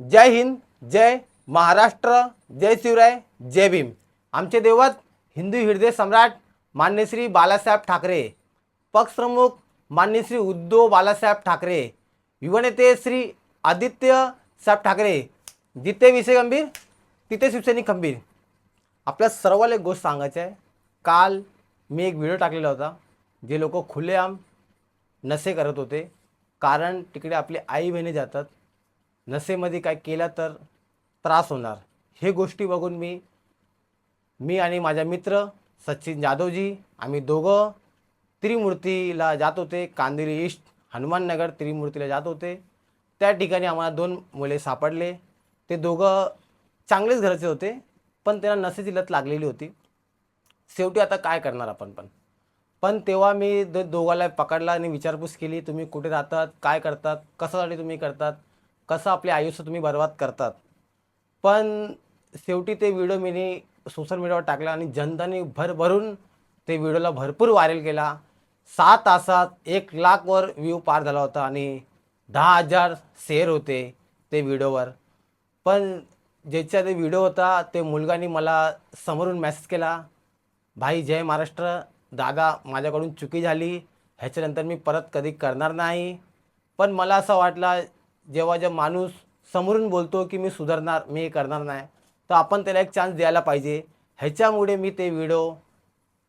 जय हिंद जय महाराष्ट्र जय शिवराय जय भीम. आमचे देवत हिंदू हृदय सम्राट मान्य श्री ठाकरे. पक्षप्रमुख मान्य श्री उद्धव बालासाहेब ठाकरे. युवनेते श्री आदित्य साहेब ठाकरे. जिथे विषय गंभीर तिथे शिवसैनिक खंबीर. आपल्या सर्वाला एक गोष्ट सांगायची आहे. काल मी एक व्हिडिओ टाकलेला होता जे लोक खुलेआम नसे करत होते. कारण तिकडे आपले आई बहिणी जातात. नसेमध्ये काय केलं तर त्रास होणार. हे गोष्टी बघून मी मी आणि माझा मित्र सचिन जाधवजी आम्ही दोघं त्रिमूर्तीला जात होते. कांदिरी ईस्ट हनुमाननगर त्रिमूर्तीला जात होते. त्या ठिकाणी आम्हाला दोन मुले सापडले. ते दोघं चांगलेच घरचे होते पण त्यांना नसेची लत लागलेली होती. शेवटी आता काय करणार आपण पण? पण तेव्हा मी दोघाला पकडला आणि विचारपूस केली तुम्ही कुठे राहतात? काय करतात? कशासाठी तुम्ही करतात? कसं आपले आयुष्य तुम्ही बर्बाद करतात. पण शेवटी ते व्हिडिओ मी सोशल मीडियावर टाकला आणि जनताने भरभरून ते व्हिडिओला भरपूर व्हायरल केला. सहा तासात एक लाखवर व्ह्यू पार झाला होता आणि दहा हजार शेअर होते ते व्हिडिओवर पण ज्याचा ते व्हिडिओ होता ते मुलगाने मला समोरून मेसेज केला भाई जय महाराष्ट्र दादा माझ्याकडून चुकी झाली ह्याच्यानंतर मी परत कधी करणार नाही. पण मला असं वाटलं जेव्हा जेव्हा माणूस समोरून बोलतो की मी सुधारणार मी हे करणार नाही तर आपण त्याला एक चान्स द्यायला पाहिजे. ह्याच्यामुळे मी ते व्हिडिओ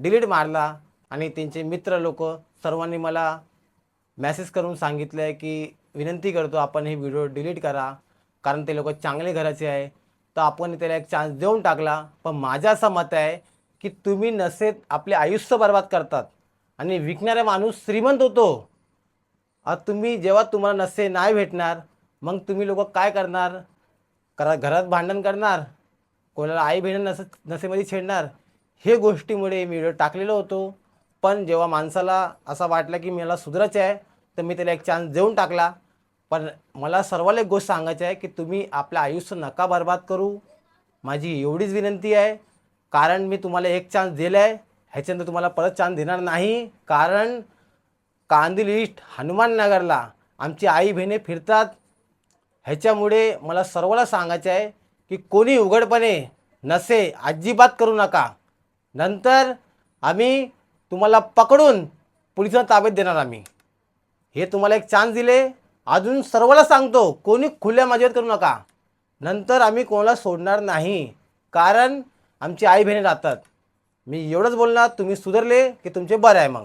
डिलीट मारला आणि त्यांचे मित्र लोक सर्वांनी मला मॅसेज करून सांगितलं आहे की विनंती करतो आपण हे व्हिडिओ डिलीट करा कारण ते लोक चांगले घराचे आहे. तर आपण त्याला एक चान्स देऊन टाकला. पण माझं असं मत आहे की तुम्ही नसेत आपले आयुष्य बर्बाद करतात. आणि विकणारा माणूस श्रीमंत होतो. आता तुम्ही जेव्हा तुम्हाला नसे नाही भेटणार मग तुम्ही लोक काय करणार? करा घरात भांडण करणार कोणाला आई बहिण नस नसेमध्ये छेडणार हे गोष्टीमुळे मी व्हिडिओ टाकलेलो होतो. पण जेव्हा माणसाला असा वाटला की मला सुधारायचं आहे तर मी त्याला एक चान्स देऊन टाकला. पण मला सर्वाला एक गोष्ट सांगायची आहे की तुम्ही आपलं आयुष्य नका बर्बाद करू. माझी एवढीच विनंती आहे. कारण मी तुम्हाला एक चान्स दिला आहे ह्याच्यानंतर तुम्हाला परत चान्स देणार नाही. कारण कांदिल ईस्ट हनुमाननगरला आमची आई बहिणी फिरतात. ह्याच्यामुळे मला सर्वाला सांगायचं आहे की कोणी उघडपणे नसे अजिबात करू नका. नंतर आम्ही तुम्हाला पकडून पोलिसांना ताब्यात देणार आम्ही. हे तुम्हाला एक चान्स दिले. अजून सर्वाला सांगतो कोणी खुल्या मजेत करू नका. नंतर आम्ही कोणाला सोडणार नाही. कारण आमची आई बहिणी राहतात. मी एवढंच बोलणार तुम्ही सुधारले की तुमचे बरं आहे मग.